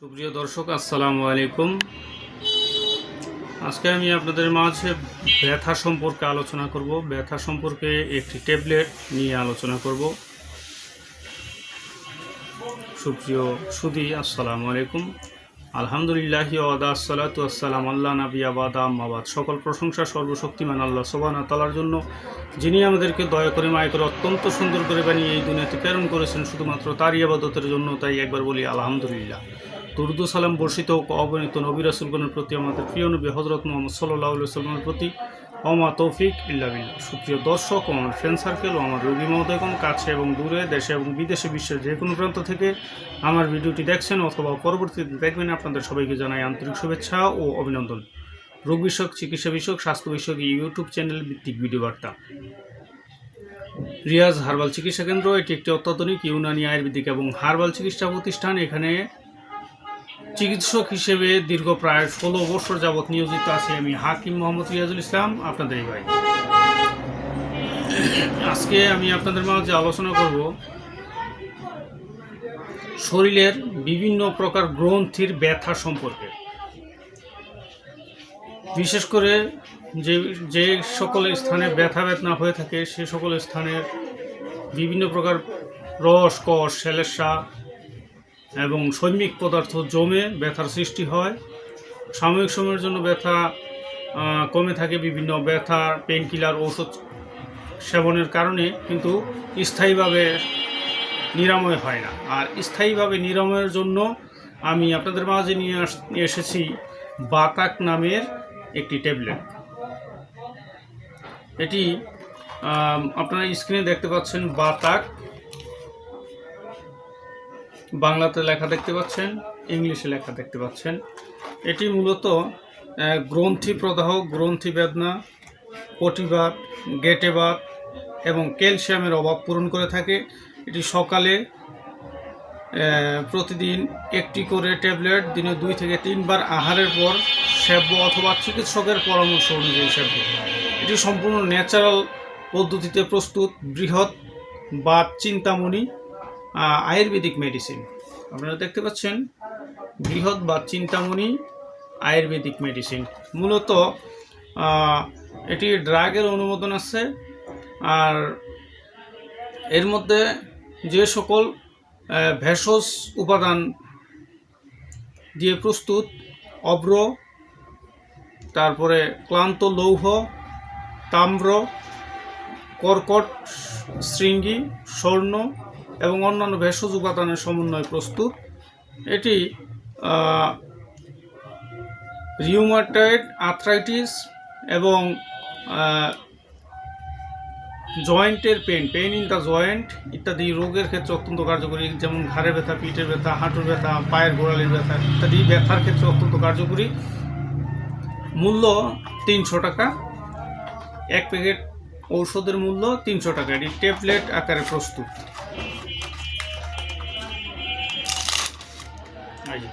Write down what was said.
সুপ্রিয় দর্শক, আসসালামু আলাইকুম। আজকে আমি আপনাদের মাঝে ব্যথা সম্পর্কে আলোচনা করব। ব্যথা সম্পর্কে একটি ট্যাবলেট নিয়ে আলোচনা করব। সুপ্রিয় সুদি আসসালামু আলাইকুম। আলহামদুলিল্লাহ ওয়াদা আসসালাতু আসসালাম আল্লাহ নাবি আবাদ আম্মাবাদ সকল প্রশংসা সর্বশক্তিমান আল্লাহ সোবানা তালার জন্য, যিনি আমাদেরকে দয়া করে মায় করে অত্যন্ত সুন্দর করে বানিয়ে এই দুনিয়াতে প্রেরণ করেছেন, শুধুমাত্র তারই আবাদতের জন্য, তাই একবার বলি আলহামদুলিল্লাহ। দুরুদু সালাম বর্ষিত ও অগণিত নবী রাসুলগণের প্রতি, আমাদের প্রিয় নবী হজরত মোহাম্মদ সাল্লাহ সাল্লামের প্রতি অমা তৌফিক ইল্লাবিল্লা সুপ্রিয় দর্শক আমার ফ্রেন্ড সার্কেল ও আমার রোগী মহোদয়গণ, কাছে এবং দূরে, দেশে এবং বিদেশে, বিশ্বের যে কোনো প্রান্ত থেকে আমার ভিডিওটি দেখছেন অথবা পরবর্তীতে দেখবেন, আপনাদের সবাইকে জানাই আন্তরিক শুভেচ্ছা ও অভিনন্দন। রোগ বিষয়ক, চিকিৎসা বিষয়ক, স্বাস্থ্য বিষয়ক ইউটিউব চ্যানেল ভিত্তিক ভিডিও বার্তা। রিয়াজ হার্বাল চিকিৎসা কেন্দ্র, এটি একটি অত্যাধুনিক ইউনানি আয়ুর্বেদিক এবং হার্বাল চিকিৎসা প্রতিষ্ঠান। এখানে চিকিৎসক হিসেবে দীর্ঘ প্রায় ষোলো বছর যাবৎ নিয়োজিত আছি আমি হাকিম মোহাম্মদ রিয়াজুল ইসলাম, আপনাদের ভাই আজকে আমি আপনাদের মাঝে আলোচনা করব শরীরের বিভিন্ন প্রকার গ্রন্থির ব্যথা সম্পর্কে। বিশেষ করে যে যে সকল স্থানে ব্যথা বেদনা হয়ে থাকে, সে সকল স্থানের বিভিন্ন প্রকার রস, কষ শ্যালেসা এবং সৈমিক পদার্থ জমে ব্যথার সৃষ্টি হয়। সাময়িক সময়ের জন্য ব্যথা কমে থাকে বিভিন্ন ব্যথার পেন কিলার ঔষধ সেবনের কারণে কিন্তু স্থায়ীভাবে নিরাময় হয় না। আর স্থায়ীভাবে নিরাময়ের জন্য আমি আপনাদের মাঝে নিয়ে এসেছি বাতাক নামের একটি ট্যাবলেট। এটি আপনারা স্ক্রিনে দেখতে পাচ্ছেন বাতাক বাংলাতে লেখা দেখতে পাচ্ছেন, ইংলিশে লেখা দেখতে পাচ্ছেন। এটি মূলত গ্রন্থি প্রদাহ, গ্রন্থি বেদনা কটিবাত গেটেবাত এবং ক্যালসিয়ামের অভাব পূরণ করে থাকে। এটি সকালে প্রতিদিন একটি করে ট্যাবলেট, দিনে দুই থেকে তিনবার আহারের পর সেব্য অথবা চিকিৎসকের পরামর্শ অনুযায়ী সেব্য। এটি সম্পূর্ণ ন্যাচারাল পদ্ধতিতে প্রস্তুত, বৃহৎ বা চিন্তামণি আয়ুর্বেদিক মেডিসিন আপনারা দেখতে পাচ্ছেন, বৃহৎ বা চিন্তামণি আয়ুর্বেদিক মেডিসিন মূলত এটি ড্রাগের অনুমোদন আছে, আর এর মধ্যে যে সকল ভেষজ উপাদান দিয়ে প্রস্তুত অব্র তারপরে ক্লান্ত লৌহ, তাম্র, কর্কট, শৃঙ্গি, স্বর্ণ এবং অন্যান্য ভেষজ উপাদানের সমন্বয়ে প্রস্তুত। এটি রিউমাটয়েড আর্থ্রাইটিস এবং জয়েন্টের pain pain in the joint ইত্যাদি রোগের ক্ষেত্রে অত্যন্ত কার্যকরী, যেমন ঘাড়ে ব্যথা, পিঠের ব্যথা, হাঁটুর ব্যথা, পায়ের গোড়ালির ব্যথা ইত্যাদি ব্যথার ক্ষেত্রে অত্যন্ত কার্যকরী। মূল্য তিনশো টাকা। এক প্যাকেট ঔষধের মূল্য তিনশো টাকা। এটি ট্যাবলেট আকারে প্রস্তুত। 二级